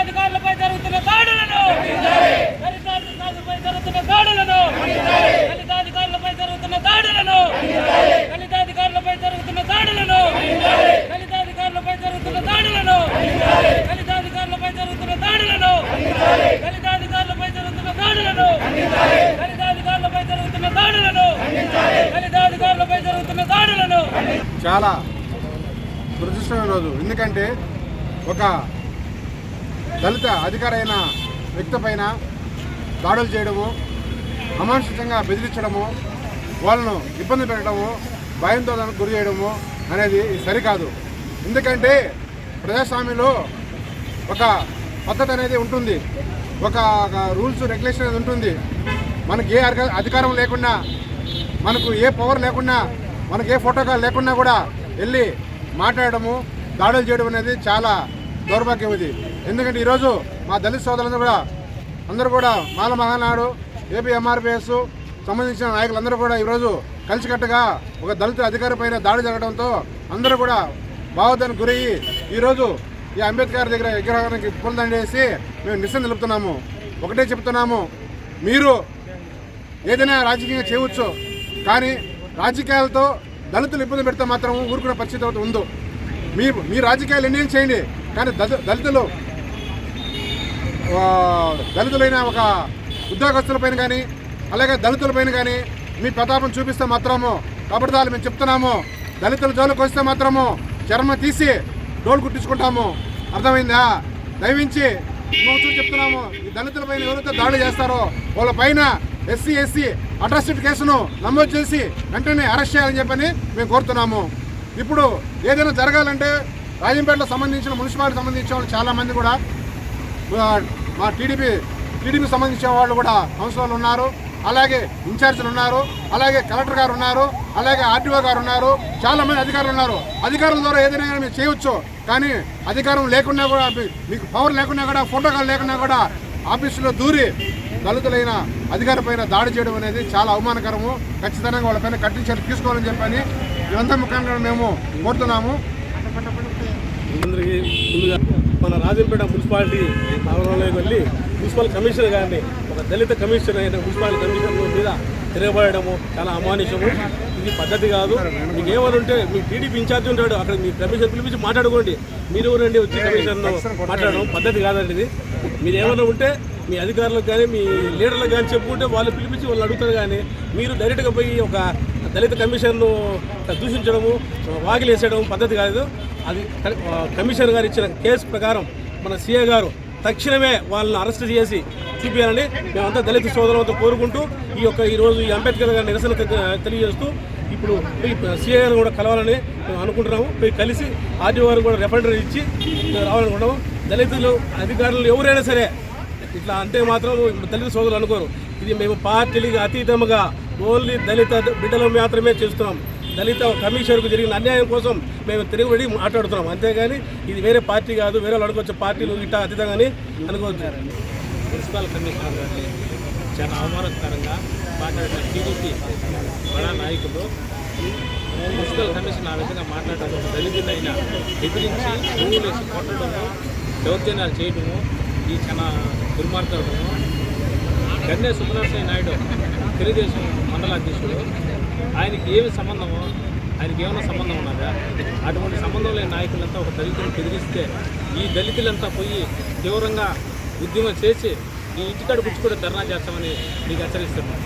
అధికారులపై జరుగుతున్న దాడులను! దళితాధికారులపై జరుగుతున్న దాడులను! దళితాధికారులపై జరుగుతున్న దాడులను! దళితాధికారులపై జరుగుతున్న దాడులను! దళితాధికారులపై జరుగుతున్న దాడులను! దళితాధికారులపై జరుగుతున్న దాడులను! దళితాధికారులపై జరుగుతున్న దాడులను! దళితాధికారులపై జరుగుతున్న దాడులను! దళిత అధికారులపై జరుగుతున్న దాడులను! చాలా దురదృష్టమైన రోజు. ఎందుకంటే ఒక దళిత అధికారైన వ్యక్తి పైన దాడులు చేయడము అమానుషికంగా బెదిరించడము వాళ్ళను ఇబ్బంది పెట్టడము భయంతో గురి చేయడము అనేది సరికాదు. ఎందుకంటే ప్రజాస్వామ్యంలో ఒక పద్ధతి అనేది ఉంటుంది. ఒక రూల్స్ రెగ్యులేషన్ అనేది ఉంటుంది. మనకి ఏ అధికారం లేకుండా మనకు ఏ పవర్ లేకుండా మనకు ఏ ఫోటోకాల్ లేకున్నా కూడా వెళ్ళి మాట్లాడడము దాడులు చేయడం అనేది చాలా దౌర్భాగ్యం ఇది ఎందుకంటే ఈరోజు మా దళిత సోదరులందరూ కూడా అందరూ కూడా మాల మహానాడు ఏపీ ఎంఆర్పిఎస్ సంబంధించిన నాయకులందరూ కూడా ఈరోజు కలిసికట్టుగా ఒక దళిత అధికారి పైన దాడి జరగడంతో అందరూ కూడా భావోద్వానికి గురయ్యి ఈరోజు ఈ అంబేద్కర్ దగ్గర విగ్రహానికి పూలదండ మేము నిరసన తెలుపుతున్నాము. ఒకటే చెప్తున్నాము మీరు ఏదైనా రాజకీయంగా చేయవచ్చు కానీ రాజకీయాలతో దళితులు ఇబ్బంది పెడితే మాత్రం ఊరుకునే పరిస్థితి ఒకటి ఉందో. మీ మీ రాజకీయాలు ఎన్ని చేయండి. కానీ దళితులు దళితులైన ఒక ఉద్యోగస్తులపైన కానీ అలాగే దళితులపైన కానీ మీ ప్రతాపం చూపిస్తే మాత్రము కాబట్టి వాళ్ళు మేము చెప్తున్నాము దళితుల జోలికి వస్తే మాత్రము చర్మ తీసి డోలు కుట్టించుకుంటాము. అర్థమైందా? దయవించి ఇంకొకటి చెప్తున్నాము. ఈ దళితులపైన ఎవరైతే దాడి చేస్తారో వాళ్ళ పైన ఎస్సీ ఎస్సీ అట్రాసిటీ కేసును నమోదు చేసి వెంటనే అరెస్ట్ చేయాలని చెప్పని మేము కోరుతున్నాము. ఇప్పుడు ఏదైనా జరగాలంటే రాజంపేటలో సంబంధించిన మున్సిపాలిటీ సంబంధించిన వాళ్ళు చాలామంది కూడా మా టీడీపీ టీడీపీ సంబంధించిన వాళ్ళు కూడా కౌన్సిలర్లు ఉన్నారు అలాగే ఇన్ఛార్జీలు ఉన్నారు అలాగే కలెక్టర్ గారు ఉన్నారు అలాగే ఆర్టీఓ గారు ఉన్నారు చాలా మంది అధికారులు ఉన్నారు. అధికారుల ద్వారా ఏదైనా మీరు చేయవచ్చు కానీ అధికారం లేకున్నా కూడా మీకు పవర్ లేకున్నా కూడా ఫోటోకాల్ లేకున్నా కూడా ఆఫీసులో దూరి దళితులైన అధికారి పైన దాడి చేయడం అనేది చాలా అవమానకరము. ఖచ్చితంగా వాళ్ళపైన కఠిన చర్య తీసుకోవాలని చెప్పని ఇదంతా ముఖ్యంగా మేము కోరుతున్నాము. అందరికీ ముందుగా మన రాజంపేట మున్సిపాలిటీ ఆవరణలోకి వెళ్ళి మున్సిపల్ కమిషనర్ గారిని ఒక దళిత కమిషనర్ అయిన మున్సిపల్ కమిషనర్ మీద తిరగబడము చాలా అమానుషము. ఇది పద్ధతి కాదు. మీకు ఏమైనా ఉంటే మీ టీడీపీ ఇన్ఛార్జ్ ఉంటాడు అక్కడ మీ కమిషన్ పిలిపించి మాట్లాడుకోండి. మీరు రండి వచ్చి కమిషన్ను మాట్లాడడం పద్ధతి కాదండి ఇది. మీరు ఏమైనా ఉంటే మీ అధికారులకు కానీ మీ లీడర్లకు కానీ చెప్పుకుంటే వాళ్ళు పిలిపించి వాళ్ళు అడుగుతారు కానీ మీరు డైరెక్ట్గా పోయి ఒక దళిత కమిషన్ను దూషించడము వాకిలేసేయడం పద్ధతి కాదు అది కమిషన్ కమిషనర్ గారు ఇచ్చిన కేసు ప్రకారం మన సీఏ గారు తక్షణమే వాళ్ళని అరెస్ట్ చేసి చూపించాలని మేమంతా దళిత సోదరులతో కోరుకుంటూ ఈ యొక్క ఈరోజు ఈ అంబేద్కర్ గారి నిరసన తెలియజేస్తూ ఇప్పుడు సీఏ గారు కూడా కలవాలని మేము అనుకుంటున్నాము. పోయి కలిసి ఆర్డీ వారు కూడా రెఫరెండర్ ఇచ్చి రావాలనుకుంటాము దళితులు అధికారులు ఎవరైనా సరే ఇట్లా అంటే మాత్రం ఇప్పుడు దళిత సోదరులు అనుకోరు. ఇది మేము పార్టీలకు అతీతంగా ఓన్లీ దళిత బిడ్డలు మాత్రమే చేస్తున్నాం. దళిత కమిషనర్కు జరిగిన అన్యాయం కోసం మేము తిరుగుబడి మాట్లాడుతున్నాం. అంతేగాని ఇది వేరే పార్టీ కాదు వేరే వాళ్ళు అనుకోవచ్చు పార్టీలు ఇట్లా అతీతంగాని అనుకోవచ్చు. మున్సిపల్ కమిషనర్ గారిని చాలా అవమానకరంగా మాట్లాడిన టీడీపీ బడా నాయకులు మున్సిపల్ కమిషన్ ఆ విధంగా మాట్లాడడం దళితులైన ఎదిరించి భూములేసి కొట్టడము దౌర్జన్యాలు చేయడము ఇది చాలా దుర్మార్గము గన్నే సుబ్రహ్మణ్య నాయుడు తెలుగుదేశం మండల అధ్యక్షుడు ఆయనకి ఏమి సంబంధమో ఆయనకి ఏమైనా సంబంధం ఉన్నదా? అటువంటి సంబంధం లేని నాయకులంతా ఒక దళితులను బెదిరిస్తే ఈ దళితులంతా పోయి తీవ్రంగా ఉద్యమం చేసి ఈ ఇంటికాడ కూర్చుని ధర్నా చేస్తామని మీకు హెచ్చరిస్తున్నాను.